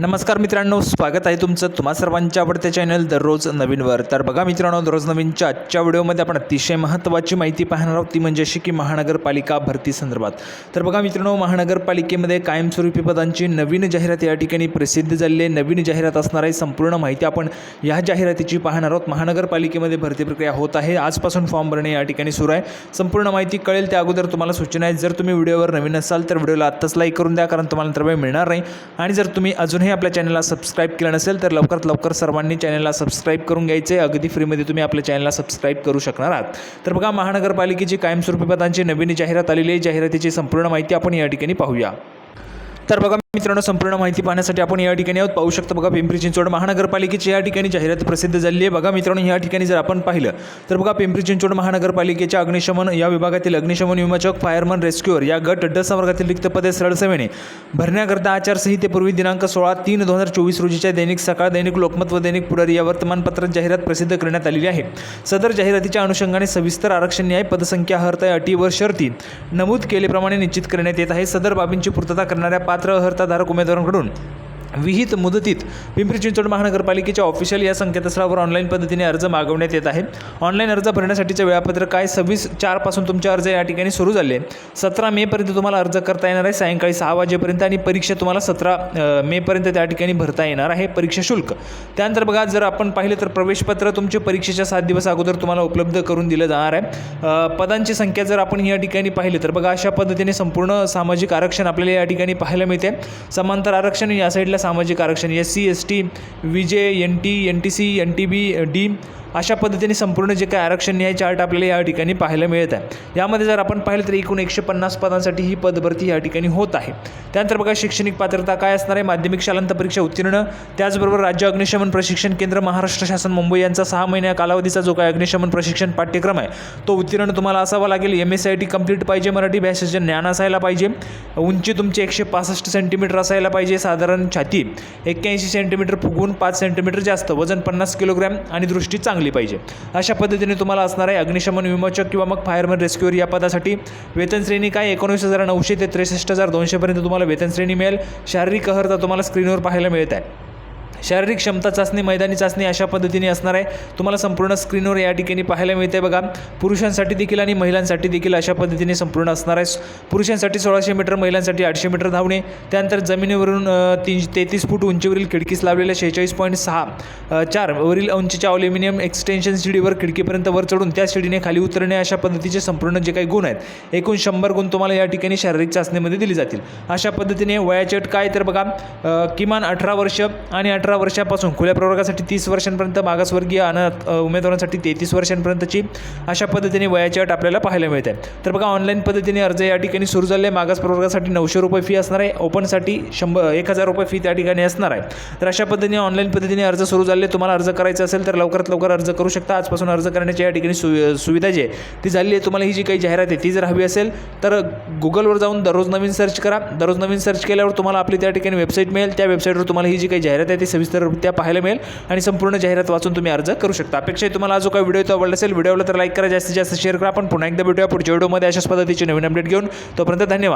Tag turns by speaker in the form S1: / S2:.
S1: नमस्कार मित्रांनो स्वागत आहे तुमचं तुम्हा सर्वांच्या आवडत्या चॅनल दररोज नवीनवर. तर बघा मित्रांनो दररोज नवीनच्या आजच्या व्हिडिओमध्ये आपण अतिशय महत्त्वाची माहिती पाहणार आहोत ती म्हणजे अशी की महानगरपालिका भरती संदर्भात. तर बघा मित्रांनो महानगरपालिकेमध्ये कायमस्वरूपी पदांची नवीन जाहिरात या ठिकाणी प्रसिद्ध झालेली आहे. नवीन जाहिरात असणार आहे संपूर्ण माहिती आपण या जाहिरातीची पाहणार आहोत. महानगरपालिकेमध्ये भरती प्रक्रिया होत आहे. आजपासून फॉर्म भरणे या ठिकाणी सुरू आहे. संपूर्ण माहिती कळेल त्या अगोदर तुम्हाला सूचना आहे. जर तुम्ही व्हिडिओवर नवीन असाल तर व्हिडिओला आत्ताच लाईक करून द्या कारण तुम्हाला तर वेळ मिळणार नाही. आणि जर तुम्ही अजूनही आपल्या चॅनलला सबस्क्राईब केलं नसेल तर लवकरात लवकर सर्वांनी चॅनलला सबस्क्राईब करून घ्यायचे. अगदी फ्रीमध्ये तुम्ही आपल्या चॅनलला सबस्क्राईब करू शकणार आहात. तर बघा महानगरपालिकेची कायमस्वरूपी पदांची नवीन जाहिरात आलेली आहे. जाहिरातीची संपूर्ण माहिती आपण या ठिकाणी पाहूया. तर बघा मित्रांनो संपूर्ण माहिती पाहण्यासाठी आपण या ठिकाणी आहोत. पाहू शकतो बघा पिंपरी चिंचवड महानगरपालिकेची या ठिकाणी जाहिरात प्रसिद्ध झाली आहे. बघा मित्रांनो या ठिकाणी जर आपण पाहिलं तर बघा पिंपरी चिंचवड महानगरपालिकेच्या अग्निशमन या विभागातील अग्निशमन विमाचक फायरमन रेस्क्युअर या गट ड वर्गातील रिक्त पदे सरळ सेवेने भरण्याकरता आचारसंहितेपूर्वी दिनांक सोळा तीन दोन हजार चोवीस रोजीच्या दैनिक सकाळ दैनिक लोकमत व दैनिक पुढारी या वर्तमानपत्रात जाहिरात प्रसिद्ध करण्यात आलेली आहे. सदर जाहिरातीच्या अनुषंगाने सविस्तर आरक्षण न्याय पदसंख्या हरता अटी व शर्ती नमूद केल्याप्रमाणे निश्चित करण्यात येत आहे. सदर बाबींची पूर्तता करणाऱ्या पात्र अर्हताधारक उमेदवारांकडून विहित मुदतीत पिंपरी चिंचवड महानगरपालिकेच्या ऑफिशियल या संकेतस्थळावर ऑनलाईन पद्धतीने अर्ज मागवण्यात येत आहे ऑनलाईन अर्ज भरण्यासाठीचे वेळापत्रक काय? सव्वीस चारपासून तुमचे अर्ज या ठिकाणी सुरू झाले. सतरा मेपर्यंत तुम्हाला अर्ज करता येणार आहे. सायंकाळी सहा वाजेपर्यंत आणि परीक्षा तुम्हाला सतरा मेपर्यंत त्या ठिकाणी भरता येणार आहे. परीक्षा शुल्क. त्यानंतर बघा जर आपण पाहिलं तर प्रवेशपत्र तुमचे परीक्षेच्या सात दिवस अगोदर तुम्हाला उपलब्ध करून दिलं जाणार आहे. पदांची संख्या जर आपण या ठिकाणी पाहिली तर बघा अशा पद्धतीने संपूर्ण सामाजिक आरक्षण आपल्याला या ठिकाणी पाहायला मिळते. समांतर आरक्षण या साईडला सामाजिक आरक्षण S C S T V J N T N T C N T B D अशा पद्धतीने संपूर्ण जे काही आरक्षण न्याय चार्ट आपल्याला या ठिकाणी पाहायला मिळत आहे. यामध्ये जर आपण पाहिलं तर एकूण एकशे पन्नास पदांसाठी ही पदभरती या ठिकाणी होत आहे. त्यानंतर बघा शैक्षणिक पात्रता काय असणार आहे? माध्यमिक शालांत परीक्षा उत्तीर्ण त्याचबरोबर राज्य अग्निशमन प्रशिक्षण केंद्र महाराष्ट्र शासन मुंबई यांचा सहा महिन्या कालावधीचा जो काही अग्निशमन प्रशिक्षण पाठ्यक्रम आहे तो उत्तीर्ण तुम्हाला असावा लागेल. M S I T complete पाहिजे मराठी भाषेचे ज्ञान असायला पाहिजे. उंची तुमची एकशे पासष्ट सेंटीमीटर असायला पाहिजे साधारण छाती एक्क्याऐंशी सेंटीमीटर फुगून पाच सेंटीमीटर जास्त वजन पन्नास किलोग्रॅम आणि दृष्टी चांगली पाहिजे. अशा पद्धतीने तुम्हाला असणार आहे अग्निशमन विमोचक किंवा मग फायरमन रेस्क्युअर या पदासाठी. वेतन श्रेणी काय? एकोणवीस हजार नऊशे ते त्रेसष्ट हजार दोनशेपर्यंत तुम्हाला वेतन श्रेणी मिळेल. शारीरिक अहर्ता तुम्हाला स्क्रीनवर पाहायला मिळत आहे. शारीरिक क्षमता चाचणी मैदानी चाचणी अशा पद्धतीने असणार आहे. तुम्हाला संपूर्ण स्क्रीनवर या ठिकाणी पाहायला मिळते बघा. पुरुषांसाठी देखील आणि महिलांसाठी देखील अशा पद्धतीने संपूर्ण असणार आहे. पुरुषांसाठी सोळाशे मीटर महिलांसाठी आठशे मीटर धावणे. त्यानंतर जमिनीवरून तीन तेहतीस फूट उंचीवरील खिडकीस लावलेल्या शेहेचाळीस पॉईंट सहा चार वरील उंचीच्या अल्युमिनियम एक्सटेन्शन शिडीवर खिडकीपर्यंत वर चढून त्या शिडीने खाली उतरणे अशा पद्धतीचे संपूर्ण जे काही गुण आहेत. एकूण शंभर गुण तुम्हाला या ठिकाणी शारीरिक चाचणीमध्ये दिली जातील. अशा पद्धतीने वयाची अट काय तर बघा किमान अठरा वर्ष आणि अठरा वर्षापासून खुल्या प्रवर्गासाठी तीस वर्षांपर्यंत मागासवर्गीय अनाथ उमेदवारांसाठी तेहतीस वर्षांपर्यंतची अशा पद्धतीने वयाची अट आपल्याला पाहायला मिळते. तर बघा ऑनलाईन पद्धतीने अर्ज या ठिकाणी सुरू झाले. मागास प्रवर्गासाठी नऊशे रुपये फी असणार आहे. ओपनसाठी शंभर एक हजार रुपये फी त्या ठिकाणी असणार आहे. तर अशा पद्धतीने ऑनलाईन पद्धतीने अर्ज सुरू झाले. तुम्हाला अर्ज करायचा असेल तर लवकरात लवकर अर्ज करू शकता. आजपासून अर्ज करण्याची या ठिकाणी सु सुविधा जी आहे ती झाली आहे. तुम्हाला ही जी काही जाहिरात आहे ती जर हवी असेल तर गुगलवर जाऊन दररोज नवीन सर्च करा. दररोज नवीन सर्च केल्यावर तुम्हाला आपली त्या ठिकाणी वेबसाईट मिळेल. त्या वेबसाईटवर तुम्हाला ही जी काही जाहिरात आहे ती सविस्तररित्या पाहायला मिळेल आणि संपूर्ण जाहिरात वाचून तुम्ही अर्ज करू शकता. अपेक्षा आहे तुम्हाला जो काही व्हिडिओ तो आवडला असेल व्हिडिओला तर लाईक करा. जास्तीत जास्त शेअर करा. आपण पुन्हा एकदा भेटूया पुढच्या व्हिडिओमध्ये अशाच पद्धतीची नवीन अपडेट घेऊन. तोपर्यंत धन्यवाद.